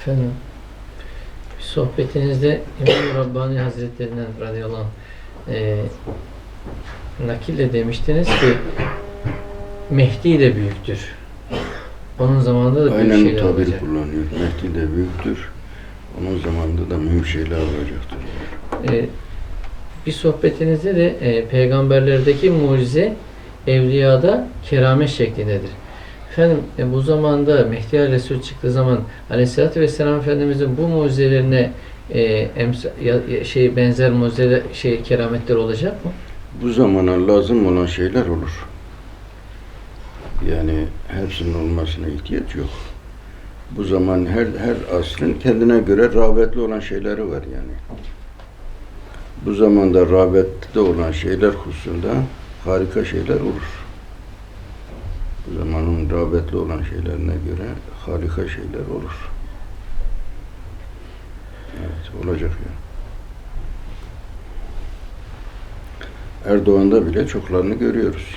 Efendim, bir sohbetinizde İmam Rabbani Hazretlerinden radıyallahu anh e, nakille demiştiniz ki Mehdi de büyüktür. Onun zamanında da büyük Aynen şeyler tabiri olacak. kullanıyor. Mehdi de büyüktür. Onun zamanında da mühim şeyler olacaktır. E, bir sohbetinizde de e, peygamberlerdeki mucize evliyada keramet şeklindedir. Efendim e, bu zamanda Mehdi Resul çıktığı zaman Aleyhisselatü Vesselam Efendimizin bu mucizelerine e, emsa- ya- şey benzer mucize şey kerametler olacak mı? Bu zamana lazım olan şeyler olur. Yani hepsinin olmasına ihtiyaç yok. Bu zaman her her asrın kendine göre rağbetli olan şeyleri var yani. Bu zamanda rağbette olan şeyler hususunda harika şeyler olur. Zamanın rağbetli olan şeylerine göre harika şeyler olur. Evet, olacak yani. Erdoğan'da bile çoklarını görüyoruz.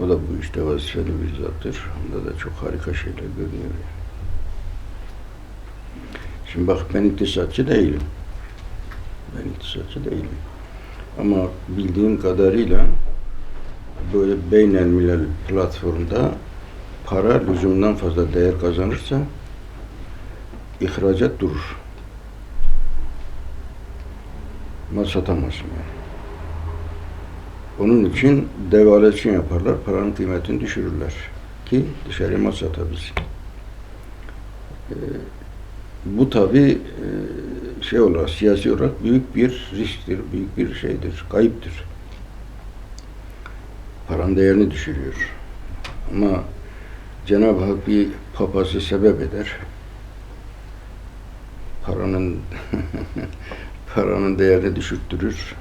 O da bu işte vazifeli bir zattır. Onda da çok harika şeyler görünüyor. Şimdi bak ben iktisatçı değilim. Ben iktisatçı değilim. Ama bildiğim kadarıyla böyle beynel milel platformda para lüzumdan fazla değer kazanırsa ihracat durur. Mal satamazsın yani. Onun için devalüasyon yaparlar, paranın kıymetini düşürürler ki dışarıya mal satabilsin. Ee, bu tabi şey olarak, siyasi olarak büyük bir risktir, büyük bir şeydir, kayıptır. Paranın değerini düşürüyor. Ama Cenab-ı Hak bir papazı sebep eder. Paranın paranın değerini düşürttürür.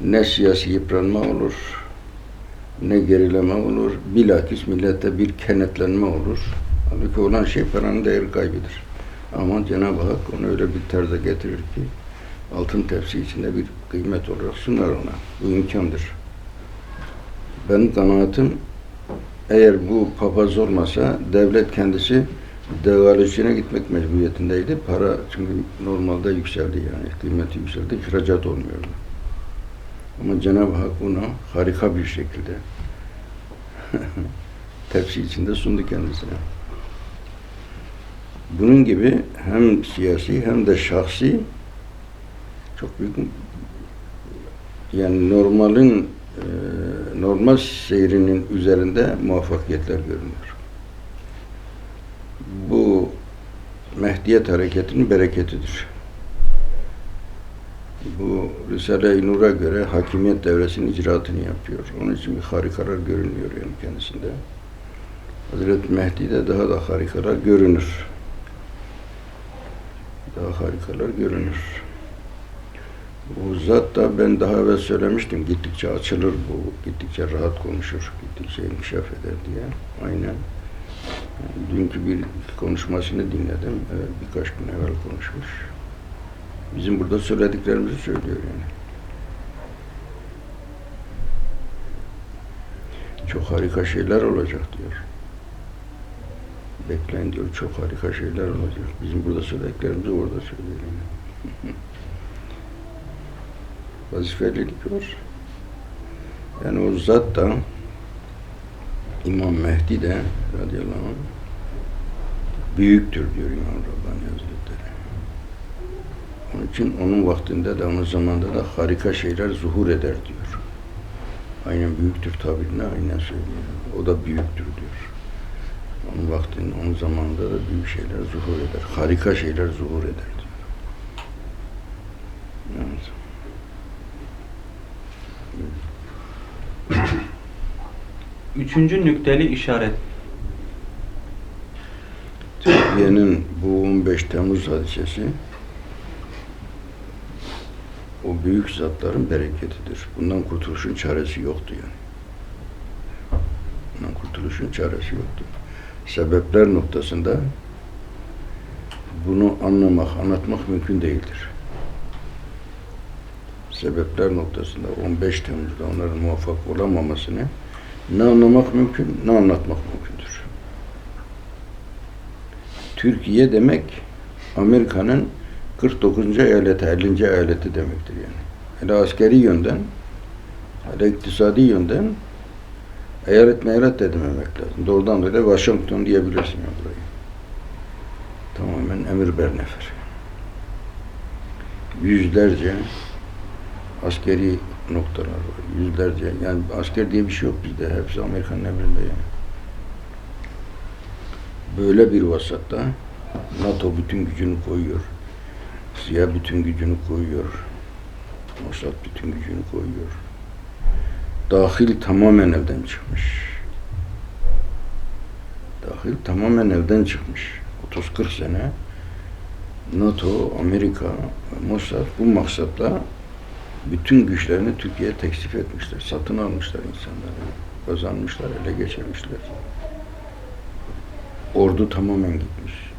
Ne siyasi yıpranma olur, ne gerileme olur, bilakis millette bir kenetlenme olur. Halbuki olan şey paranın değeri kaybıdır. Ama Cenab-ı Hak onu öyle bir terze getirir ki altın tepsi içinde bir kıymet olarak sunar ona. Bu imkandır. Benim kanaatim eğer bu papaz olmasa devlet kendisi devalüasyona gitmek mecburiyetindeydi. Para çünkü normalde yükseldi yani kıymeti yükseldi, ihracat olmuyordu. Ama Cenab-ı Hak bunu harika bir şekilde tepsi içinde sundu kendisine. Bunun gibi hem siyasi hem de şahsi çok büyük yani normalin e, normal seyrinin üzerinde muvaffakiyetler görünüyor. Bu Mehdiyet hareketinin bereketidir. Bu Risale-i Nur'a göre hakimiyet devresinin icraatını yapıyor. Onun için bir harikalar görünüyor yani kendisinde. Hazreti Mehdi'de daha da harikalar görünür. Daha harikalar görünür. Bu zat da ben daha evvel söylemiştim. Gittikçe açılır bu, gittikçe rahat konuşur, gittikçe inkişaf eder diye. Aynen. Dünkü bir konuşmasını dinledim. Ee, Birkaç gün evvel konuşmuş. Bizim burada söylediklerimizi söylüyor yani. Çok harika şeyler olacak diyor. Bekleyin diyor, çok harika şeyler olacak. Bizim burada söylediklerimizi orada söylüyor yani. Vazifelilik var. Yani o zat da İmam Mehdi de radıyallahu anh büyüktür diyor İmam Rabbani Hazretleri. Onun için onun vaktinde de onun zamanında da harika şeyler zuhur eder diyor. Aynen büyüktür tabirine aynen söylüyor. O da büyüktür diyor. Onun vaktinde, onun zamanında da büyük şeyler zuhur eder. Harika şeyler zuhur eder diyor. Evet. Üçüncü nükteli işaret. Türkiye'nin bu 15 Temmuz hadisesi o büyük zatların bereketidir. Bundan kurtuluşun çaresi yoktu yani. Bundan kurtuluşun çaresi yoktu. Sebepler noktasında bunu anlamak, anlatmak mümkün değildir. Sebepler noktasında 15 Temmuz'da onların muvaffak olamamasını ne anlamak mümkün, ne anlatmak mümkündür. Türkiye demek Amerika'nın 49. eyaleti, 50. eyaleti demektir yani. Hele askeri yönden, hele iktisadi yönden eyalet meyalet de dememek lazım. Doğrudan dolayı Washington diyebilirsin ya burayı. Tamamen emir bernefer. Yüzlerce askeri noktalar var. Yüzlerce. Yani asker diye bir şey yok bizde. Hepsi Amerika'nın emrinde yani. Böyle bir vasatta NATO bütün gücünü koyuyor. CIA bütün gücünü koyuyor. Mossad bütün gücünü koyuyor. Dahil tamamen evden çıkmış. Dahil tamamen evden çıkmış. 30-40 sene NATO, Amerika, Mossad bu maksatla bütün güçlerini Türkiye'ye teksif etmişler. Satın almışlar insanları. Kazanmışlar, ele geçirmişler. Ordu tamamen gitmiş.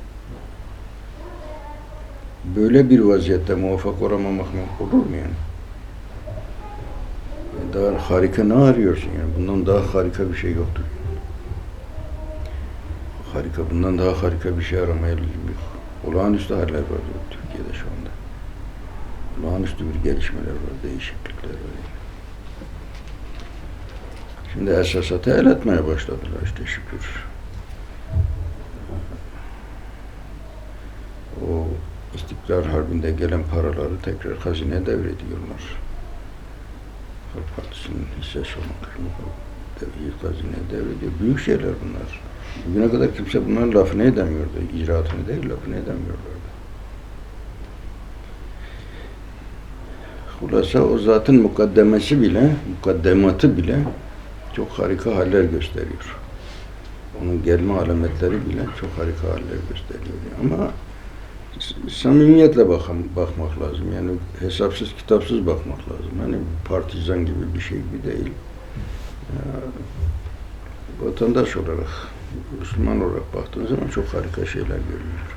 Böyle bir vaziyette muvaffak olamamak olur mu yani? Daha harika ne arıyorsun yani? Bundan daha harika bir şey yoktur. Harika, bundan daha harika bir şey aramaya. Olağanüstü haller var Türkiye'de şu anda. Olağanüstü bir gelişmeler var, değişiklikler var. Şimdi esasata el etmeye başladılar işte şükür. O İstiklal Harbi'nde gelen paraları tekrar hazineye devrediyorlar. Halk Partisi'nin hissesi kısmı devlet hazineye devrediyor. Büyük şeyler bunlar. Bugüne kadar kimse bunların lafını edemiyordu. İcraatını değil, lafını edemiyorlardı. Hulasa o zatın mukaddemesi bile, mukaddematı bile çok harika haller gösteriyor. Onun gelme alametleri bile çok harika haller gösteriyor. Ama samimiyetle bakam, bakmak lazım. Yani hesapsız kitapsız bakmak lazım. Hani partizan gibi bir şey gibi değil. Ya, vatandaş olarak, Müslüman olarak baktığın zaman çok harika şeyler görüyor.